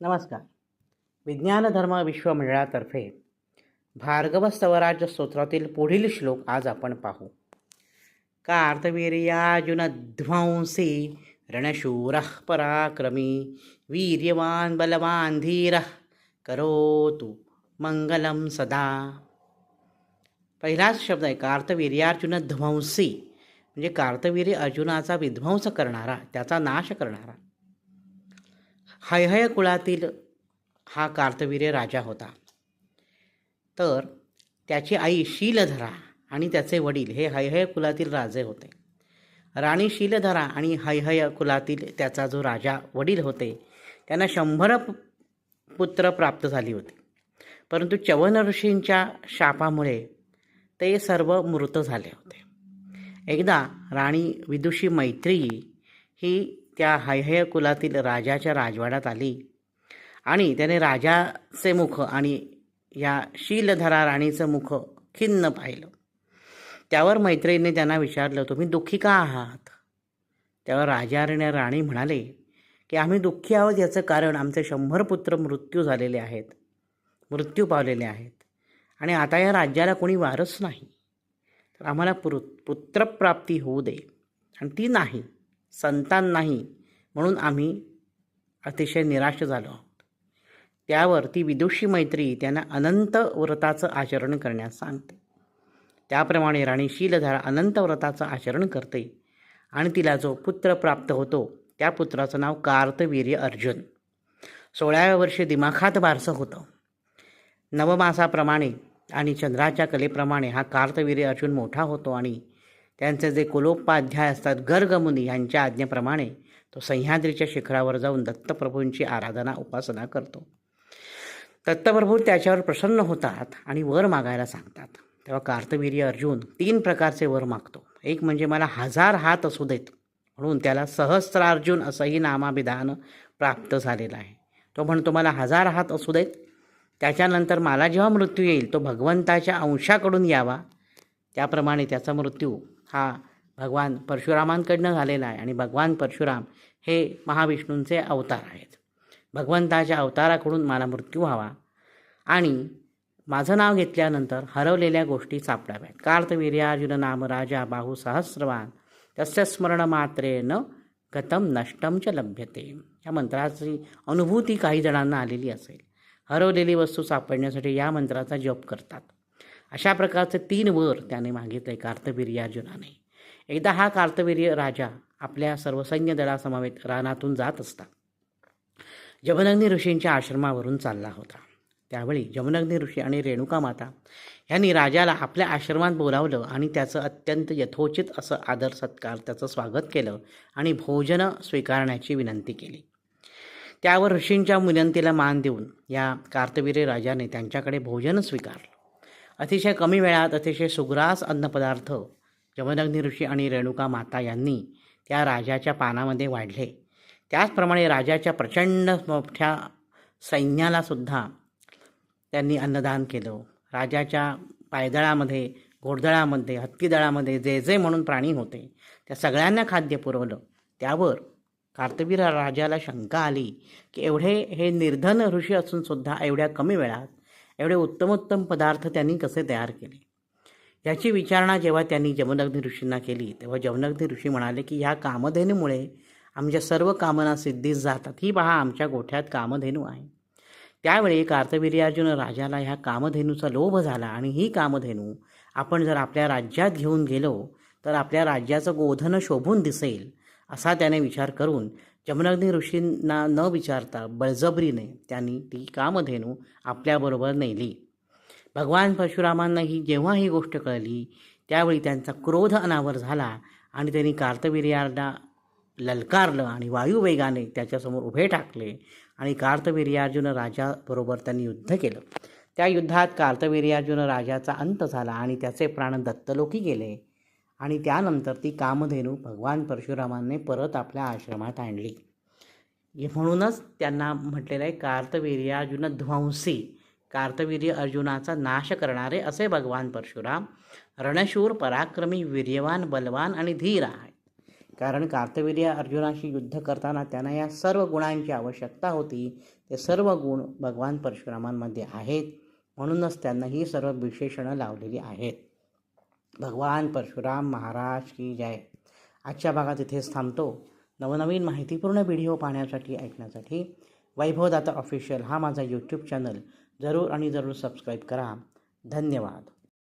नमस्कार. विज्ञान धर्म विश्व मंडळातर्फे भार्गव स्तवराज स्तोत्रातील पुढील श्लोक आज आपण पाहू. कार्तवीर्याजुनध्वंसी रणशूर रणशूरः पराक्रमी वीर्यवान बलवान धीर करोतु मंगलम सदा. पहिलाच शब्द आहे कार्तवीर्यार्जुन ध्वंसी म्हणजे कार्तवीर्य अर्जुनाचा विध्वंस करणारा त्याचा नाश करणारा. हयहय कुळातील हा कार्तवीर्य राजा होता. तर त्याची आई शीलधरा आणि त्याचे वडील हे हयहय कुलातील राजे होते. राणी शीलधरा आणि हयहय कुलातील त्याचा जो राजा वडील होते त्यांना शंभर पुत्र प्राप्त झाली होती. परंतु चवन ऋषींच्या शापामुळे ते सर्व मृत झाले होते. एकदा राणी विदुषी मैत्री ही त्या हयहय कुलातील राजाच्या राजवाड्यात आली. आणि त्याने राजाचे मुख आणि या शीलधरा राणीचं मुख खिन्न पाहिलं. त्यावर मैत्रिणीने त्यांना विचारलं तुम्ही दुःखी का आहात? त्यावर राजा आणि राणी म्हणाले की आम्ही दुःखी आहोत याचं कारण आमचे शंभर पुत्र मृत्यू झालेले आहेत मृत्यू पावलेले आहेत. आणि आता या राज्याला कोणी वारस नाही. तर आम्हाला पुर पुत्रप्राप्ती होऊ दे. आणि ती नाही संतान नाही म्हणून आम्ही अतिशय निराश झालो आहोत. त्यावर ती विदुषी मैत्री त्यांना अनंत व्रताचं आचरण करण्यास सांगते. त्याप्रमाणे राणी शीलधारा अनंत व्रताचं आचरण करते आणि तिला जो पुत्र प्राप्त होतो त्या पुत्राचं नाव कार्तवीर्य अर्जुन. सोळाव्या वर्षी दिमाखात बारसं होतं. नवमासाप्रमाणे आणि चंद्राच्या कलेप्रमाणे हा कार्तवीर्य अर्जुन मोठा होतो आणि त्यांचे जे कुलोपाध्याय असतात गर्गमुनी यांच्या आज्ञेप्रमाणे तो सह्याद्रीच्या शिखरावर जाऊन दत्तप्रभूंची आराधना उपासना करतो. दत्तप्रभू त्याच्यावर प्रसन्न होतात आणि वर मागायला सांगतात. तेव्हा कार्तवीर्य अर्जुन तीन प्रकारचे वर मागतो. एक म्हणजे मला हजार हात असू देत. म्हणून त्याला सहस्रार्जुन असंही नामाभिधान प्राप्त झालेलं आहे. तो म्हणतो मला हजार हात असू देत. त्याच्यानंतर मला जेव्हा मृत्यू येईल तो भगवंताच्या अंशाकडून यावा. त्याप्रमाणे त्याचा मृत्यू हा भगवान परशुरामांकडनं झालेला आहे आणि भगवान परशुराम हे महाविष्णूंचे अवतार आहेत. भगवंताच्या अवताराकडून मला मृत्यू व्हावा आणि माझं नाव घेतल्यानंतर हरवलेल्या गोष्टी सापडाव्यात. कार्तवीर्यार्जुन नाम राजा बाहू सहस्रवान तस्य स्मरण मात्रेन गतम नष्टम च लभ्यते. या मंत्राची अनुभूती काही जणांना आलेली असेल. हरवलेली वस्तू सापडण्यासाठी या मंत्राचा जप करतात. अशा प्रकारचे तीन वर त्याने मागितले कार्तवीर्यार्जुनाने एकदा हा कार्तवीर्य राजा आपल्या सर्व सैन्य दलासमवेत रानातून जात असता. जमनग्नी ऋषींच्या आश्रमावरून चालला होता. त्यावेळी जमनग्नी ऋषी आणि रेणुका माता यांनी राजाला आपल्या आश्रमात बोलावलं आणि त्याचं अत्यंत यथोचित असं आदर सत्कार त्याचं स्वागत केलं आणि भोजन स्वीकारण्याची विनंती केली. त्यावर ऋषींच्या विनंतीला मान देऊन या कार्तवीर्य राजाने त्यांच्याकडे भोजन स्वीकारलं. अतिशय कमी वेळात अतिशय सुग्रास अन्नपदार्थ जमदग्नी ऋषी आणि रेणुका माता यांनी त्या राजाच्या पानामध्ये वाढले. त्याचप्रमाणे राजाच्या प्रचंड मोठ्या सैन्यालासुद्धा त्यांनी अन्नदान केलं. राजाच्या पायदळामध्ये घोडदळामध्ये हत्तीदळामध्ये जे जे म्हणून प्राणी होते त्या सगळ्यांना खाद्य पुरवलं. त्यावर कार्तवीर राजाला शंका आली की एवढे हे निर्धन ऋषी असूनसुद्धा एवढ्या कमी वेळात एवढे उत्तमोत्तम पदार्थ त्यांनी कसे तयार केले? याची विचारणा जेव्हा त्यांनी जमनग्नी ऋषींना केली तेव्हा जमनग्नी ऋषी म्हणाले की ह्या कामधेनूमुळे आमच्या सर्व कामना सिद्धीस जातात. ही पहा आमच्या गोठ्यात कामधेनू आहे. त्यावेळी कार्तवीर्यार्जुन राजाला ह्या कामधेनूचा लोभ झाला आणि ही कामधेनू आपण जर आपल्या राज्यात घेऊन गेलो तर आपल्या राज्याचं गोधन शोभून दिसेल असा त्याने विचार करून जमनग्नी ऋषींना न विचारता बळजबरीने त्यांनी ती कामधेनू आपल्याबरोबर नेली. भगवान परशुरामांना ही जेव्हा ही गोष्ट कळली त्यावेळी त्यांचा क्रोध अनावर झाला आणि त्यांनी कार्तवीर्याला ललकारलं आणि वायुवेगाने त्याच्यासमोर उभे टाकले आणि कार्तवीर्यार्जुन राजाबरोबर त्यांनी युद्ध केलं. त्या युद्धात कार्तवीर्यार्जुन राजाचा अंत झाला आणि त्याचे प्राण दत्तलोकी गेले आणि त्यानंतर ती कामधेनू भगवान परशुरामांनी परत आपल्या आश्रमात आणली. म्हणूनच त्यांना म्हटलेलं आहे कार्तवीर्यार्जुन ध्वंसी. कार्तवीर्य अर्जुनाचा नाश करणारे असे भगवान परशुराम रणशूर पराक्रमी वीर्यवान बलवान आणि धीर आहेत. कारण कार्तवीर्य अर्जुनाशी युद्ध करताना त्यांना या सर्व गुणांची आवश्यकता होती. ते सर्व गुण भगवान परशुरामांमध्ये आहेत. म्हणूनच त्यांना ही सर्व विशेषणं लावलेली आहेत. भगवान परशुराम महाराज की जय. आजच्या भागात इथेच थांबतो. नवनवीन माहितीपूर्ण व्हिडिओ पाहण्यासाठी ऐकण्यासाठी वैभवदाता ऑफिशियल हा माझा यूट्यूब चॅनल जरूर आणि जरूर सबस्क्राईब करा. धन्यवाद.